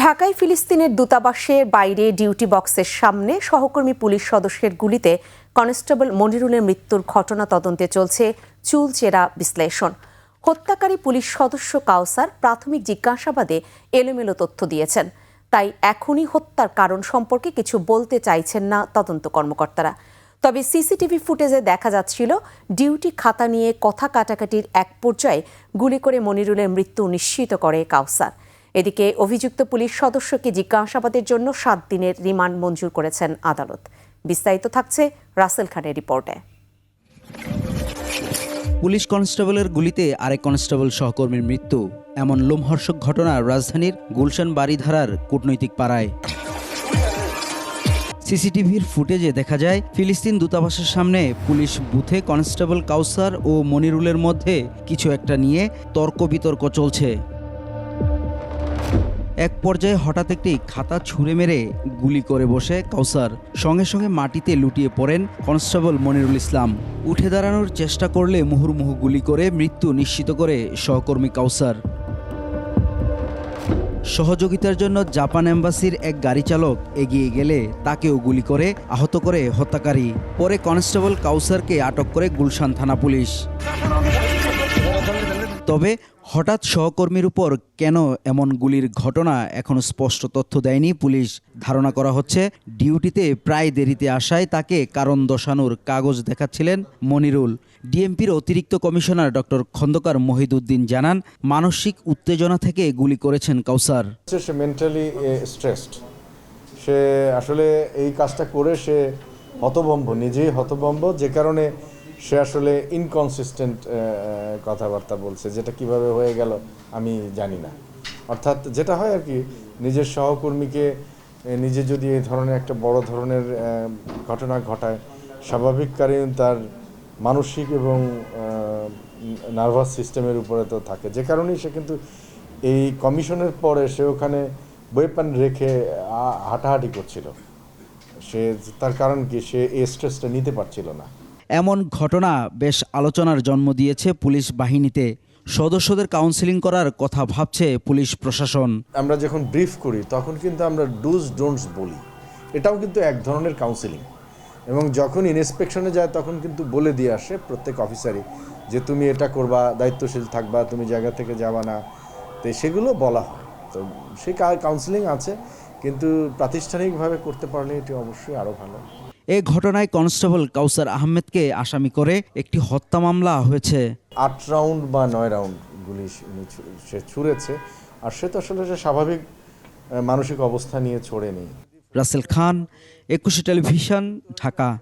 ঢাকায় ফিলিস্তিনের দূতাবাসের বাইরে ডিউটি বক্সের সামনে সহকর্মী পুলিশ সদস্যের গুলিতে কনস্টেবল মনিরুলের মৃত্যুর ঘটনা তদন্তে চলছে চুলচেরা বিশ্লেষণ। হত্যাকারী পুলিশ সদস্য কাউসার প্রাথমিক জিজ্ঞাসাবাদে এলোমেলো তথ্য দিয়েছেন। তাই এখনই হত্যার কারণ সম্পর্কে কিছু বলতে চাইছেন না তদন্ত কর্মকর্তারা। তবে সিসিটিভি ফুটেজে দেখা যাচ্ছিল, ডিউটি খাতা নিয়ে কথা কাটাকাটির এক পর্যায়ে গুলি করে মনিরুলের মৃত্যু নিশ্চিত করে কাউসার। এদিকে অভিযুক্ত পুলিশ সদস্যকে জিজ্ঞাসাবাদের জন্য সাত দিনের রিমান্ড মঞ্জুর করেছেন আদালত। বিস্তারিত থাকছে রাসেল খানের রিপোর্টে। পুলিশ কনস্টেবলের গুলিতে আরেক কনস্টেবল সহকর্মীর মৃত্যু। এমন লোমহর্ষক ঘটনা রাজধানীর গুলশান বাড়িধারার কূটনৈতিক পাড়ায়। সিসিটিভির ফুটেজে দেখা যায়, ফিলিস্তিন দূতাবাসের সামনে পুলিশ বুথে কনস্টেবল কাউসার ও মনিরুলের মধ্যে কিছু একটা নিয়ে তর্ক বিতর্ক চলছে। এক পর্যায়ে হঠাৎ একটি খাতা ছুঁড়ে মেরে গুলি করে বসে কাউসার। সঙ্গে সঙ্গে মাটিতে লুটিয়ে পড়েন কনস্টেবল মনিরুল ইসলাম। উঠে দাঁড়ানোর চেষ্টা করলে মুহুর্মুহু গুলি করে মৃত্যু নিশ্চিত করে সহকর্মী কাউসার। সহযোগিতার জন্য জাপান এম্বাসির এক গাড়ি চালক এগিয়ে গেলে তাকেও গুলি করে আহত করে হত্যাকারী। পরে কনস্টেবল কাউসারকে আটক করে গুলশান থানা পুলিশ। তবে হঠাৎ সহকর্মীর উপর কেন এমন গুলির ঘটনা এখনও স্পষ্ট তথ্য দেয়নি পুলিশ। ধারণা করা হচ্ছে, ডিউটিতে প্রায় দেরিতে আসায় তাকে কারণ দশানোর কাগজ দেখাচ্ছিলেন মনিরুল। ডিএমপির অতিরিক্ত কমিশনার ডক্টর খন্দকার মহিদুদ্দিন জানান, মানসিক উত্তেজনা থেকে গুলি করেছেন কাউসার। সে মেন্টালি স্ট্রেসড সে আসলে এই কাজটা করে সে হতভম্ব, নিজেই হতভম্ব, যে কারণে সে আসলে ইনকনসিস্টেন্ট কথাবার্তা বলছে। যেটা কীভাবে হয়ে গেল, আমি জানি না। অর্থাৎ যেটা হয় আর কি, নিজের সহকর্মীকে নিজে যদি এই ধরনের একটা বড় ধরনের ঘটনা ঘটায় স্বাভাবিক কারণ তার মানসিক এবং নার্ভাস সিস্টেমের উপরে তো থাকে। যে কারণেই সে কিন্তু এই কমিশনের পরে সে ওখানে ওয়েপন রেখে হাঁটাহাঁটি করছিল। সে, তার কারণ কি? সে এই স্ট্রেসটা নিতে পারছিল না। এমন ঘটনা বেশ আলোচনার জন্ম দিয়েছে পুলিশ বাহিনীতে। সদস্যদের কাউন্সিলিং করার কথা ভাবছে পুলিশ প্রশাসন। আমরা যখন ব্রিফ করি, তখন কিন্তু আমরা ডুজ ডোন্টস বলি। এটাও কিন্তু এক ধরনের কাউন্সিলিং এবং যখন ইন্সপেকশনে যায়, তখন কিন্তু বলে দিয়ে আসে প্রত্যেক অফিসারই যে, তুমি এটা করবা, দায়িত্বশীল থাকবা, তুমি জায়গা থেকে যাবা না। তো সেগুলো বলা হয়। তো সেই কাউন্সিলিং আছে, কিন্তু প্রাতিষ্ঠানিকভাবে করতে পারলে এটি অবশ্যই আরও ভালো। এ ঘটনায় কনস্টেবল কাউসার আহমেদকে আসামি করে একটি হত্যা মামলা হয়েছে। আট রাউন্ড বা নয় রাউন্ড গুলি সে- ছুঁড়েছে। আর সে তো আসলে সে স্বাভাবিক মানসিক অবস্থা নিয়ে ছোড়েনি। রাসেল খান একুশে টেলিভিশন ঢাকা।